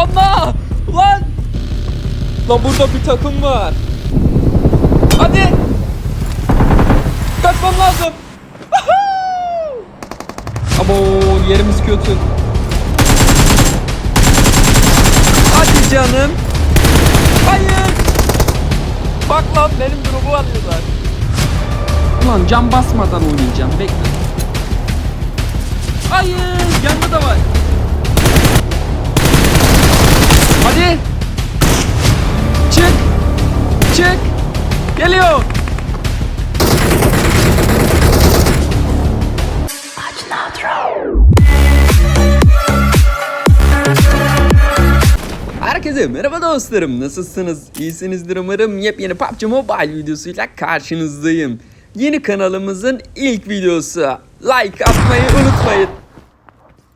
Allah! Lan! Lan burada bir takım var. Hadi! Kaçmam lazım. Abo yerimiz kötü. Hadi canım. Hayır. Bak lan benim grubu alıyorlar. Ulan cam basmadan oynayacağım. Bekle. Hayır. Yanında da var. Hadi. Çık. Çık. Geliyor. Herkese merhaba dostlarım. Nasılsınız? İyisinizdir umarım. Yepyeni PUBG Mobile videosuyla karşınızdayım. Yeni kanalımızın ilk videosu. Like atmayı unutmayın.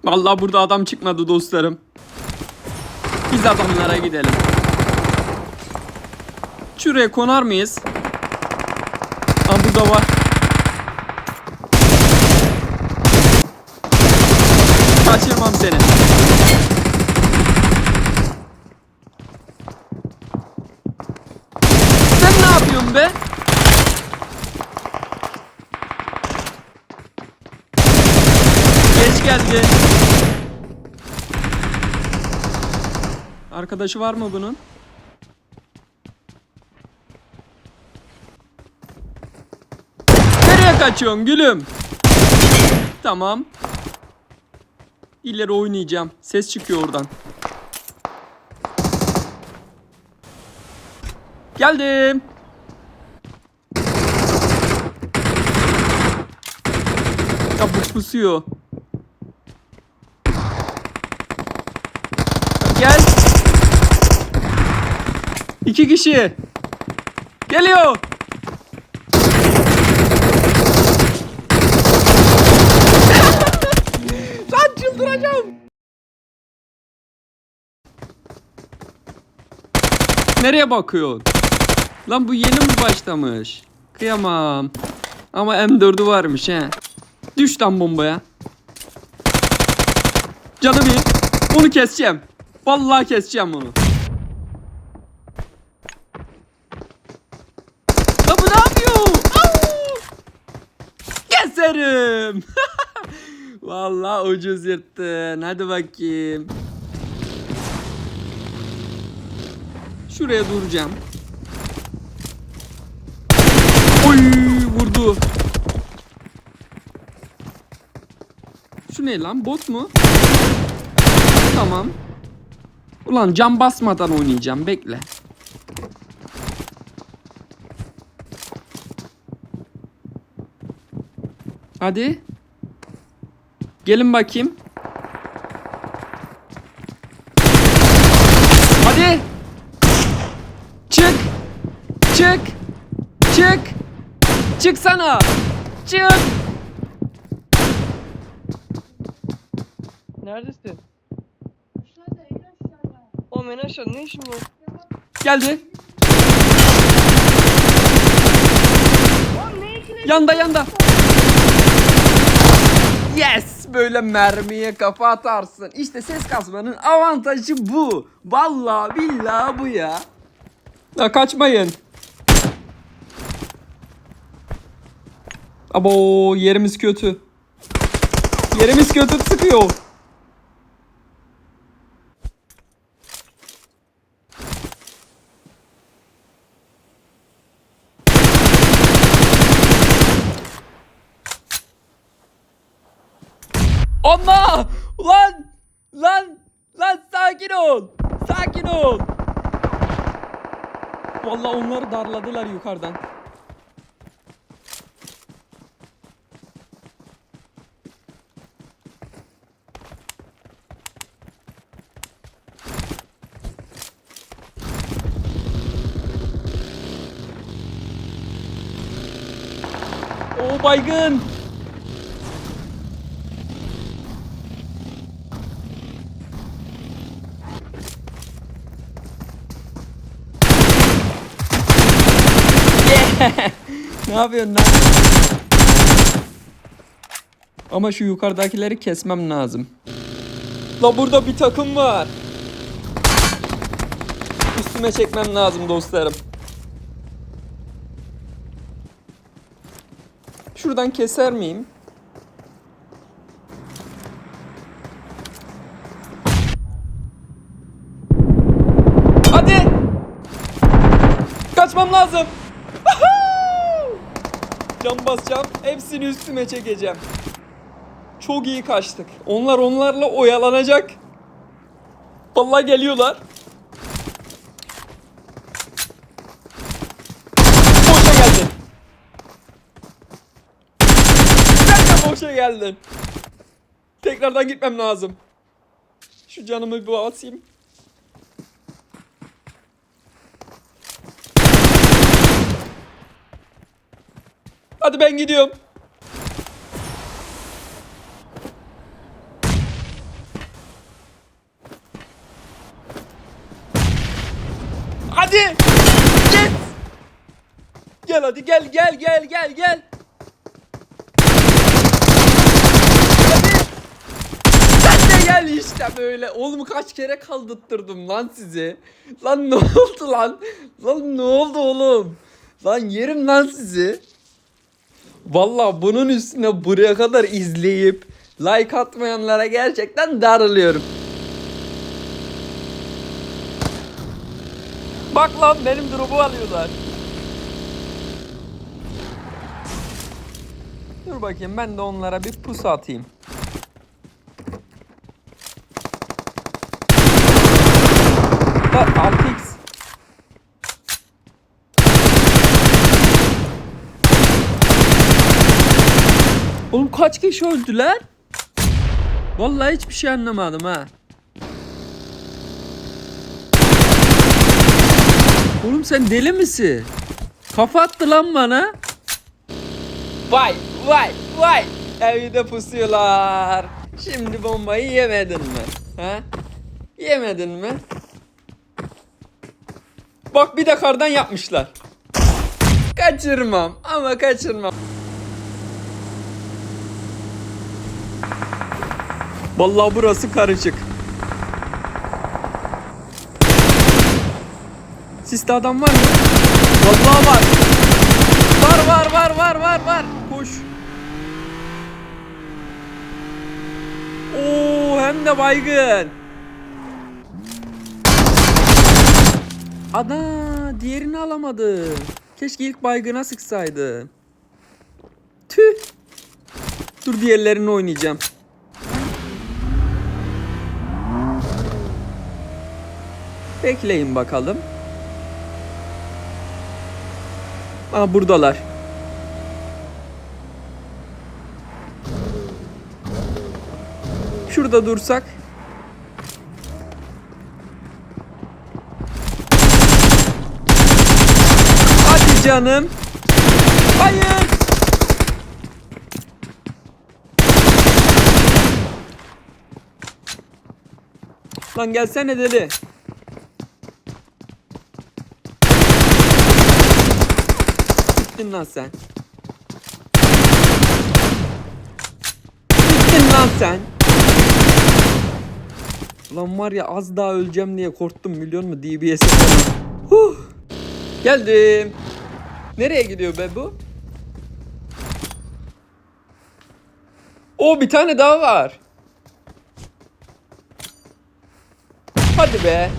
Vallahi burada adam çıkmadı dostlarım. Biz adamlara gidelim. Şuraya konar mıyız? Aa burada var. Kaçırmam seni. Sen ne yapıyorsun be? Geç geldi. Arkadaşı var mı bunun? Nereye kaçıyorsun gülüm? Tamam. İleri oynayacağım. Ses çıkıyor oradan. Geldim. Ya bu pusuyor. Gel. İki kişi. Geliyor. Lan çıldıracağım. Nereye bakıyorsun? Lan bu yeni mi başlamış? Kıyamam. Ama M4'ü varmış he. Düş lan bombaya. Canım iyi. Onu keseceğim. Vallahi keseceğim onu. Lan bu ne yapıyor? Au! Keserim. Vallahi ucuz yırttın. Hadi bakayım. Şuraya duracağım. Oy vurdu. Şu ne lan bot mu? Tamam. Ulan cam basmadan oynayacağım bekle. Hadi. Gelin bakayım. Hadi. Çık. Çık. Çık. Çıksana. Çık. Neredesin? Oğlum en aşağı ne işin var? Geldi. Yanda yanda. Yes! Böyle mermiye kafa atarsın. İşte ses kasmanın avantajı bu. Vallahi billahi bu ya. Ya kaçmayın. Abo yerimiz kötü. Yerimiz kötü sıkıyor. Allah! Lan! Lan! Lan sakin ol! Sakin ol! Vallahi onları darladılar yukarıdan. O baygın. ne yapıyorsun lan? Ama şu yukarıdakileri kesmem lazım. La burada bir takım var. Üstüme çekmem lazım dostlarım. Şuradan keser miyim? Hadi! Kaçmam lazım. Cam basacağım. Hepsini üstüme çekeceğim. Çok iyi kaçtık. Onlar onlarla oyalanacak. Vallahi geliyorlar. Boşa geldin. Sen de boşa geldin. Tekrardan gitmem lazım. Şu canımı bir basayım. Hadi ben gidiyorum. Hadi. Git. Gel hadi gel gel gel gel gel. Gel işte böyle. Oğlum kaç kere kaldırttırdım lan sizi. Lan ne oldu lan? Lan ne oldu oğlum? Lan yerim lan sizi. Valla bunun üstüne buraya kadar izleyip like atmayanlara gerçekten darılıyorum. Bak lan benim drop'u alıyorlar. Dur bakayım ben de onlara bir pusu atayım. Bak Oğlum kaç kişi öldüler? Vallahi hiçbir şey anlamadım ha. Oğlum sen deli misin? Kafa attı lan bana. Vay vay vay. Evde pusuyorlar. Şimdi bombayı yemedin mi? Ha? Yemedin mi? Bak bir de kardan yapmışlar. Kaçırmam ama kaçırmam. Vallahi burası karışık. Siste adam var mı? Vallahi var. Var var var var var var. Koş. Oo hem de baygın. Ada diğerini alamadı. Keşke ilk baygına sıksaydı. Tüh. Dur diğerlerini oynayacağım. Bekleyin bakalım. Aa buradalar. Şurada dursak. Hadi canım. Hayır. Lan gelsene deli. Bittin lan sen. Bittin lan sen. Lan var ya az daha öleceğim diye korktum biliyor musun DBS'e. Huh. Geldim. Nereye gidiyor be bu? O bir tane daha var. Hadi be.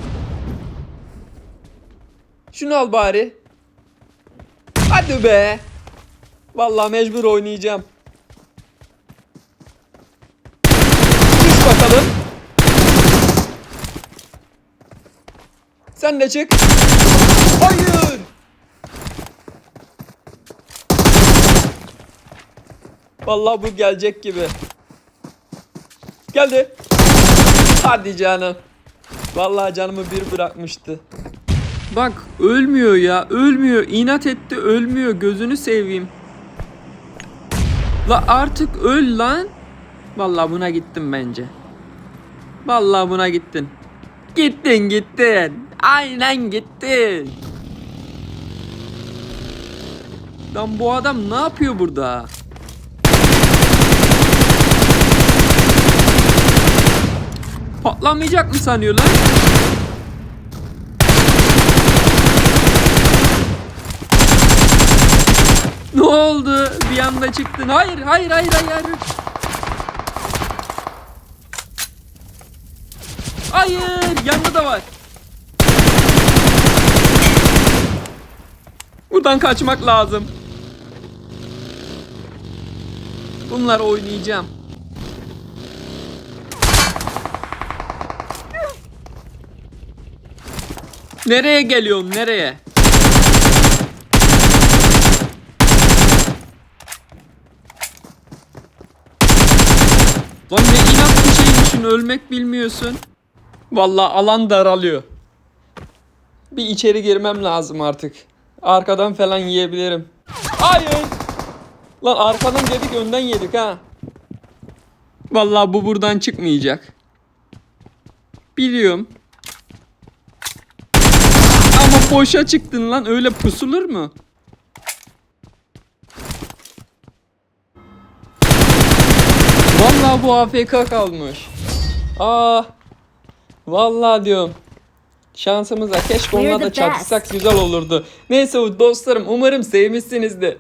Şunu al bari. Hadi be. Vallahi mecbur oynayacağım. Düş bakalım. Sen de çık. Hayır. Vallahi bu gelecek gibi. Geldi. Hadi canım. Vallahi canımı bir bırakmıştı. Bak ölmüyor ya ölmüyor inat etti ölmüyor gözünü seveyim. La artık öl lan. Vallahi buna gittim bence. Vallahi buna gittin. Gittin gittin. Aynen gittin. Lan bu adam ne yapıyor burada? Patlamayacak mı sanıyor Ne oldu? Bir anda çıktın. Hayır, hayır, hayır, hayır. hayır. Yanında da var. Buradan kaçmak lazım. Bunlar oynayacağım. Nereye geliyorsun? Nereye? Lan ne inat bir şeymişsin ölmek bilmiyorsun. Vallahi alan daralıyor. Bir içeri girmem lazım artık. Arkadan falan yiyebilirim. Hayır. Lan arkadan dedik önden yedik ha. Vallahi bu buradan çıkmayacak. Biliyorum. Ama boşa çıktın lan öyle pusulur mu? Bu AFK kalmış. Aa. Vallahi diyorum. Şansımıza keşke onunla da çatışsak güzel olurdu. Neyse dostlarım umarım sevmişsinizdir.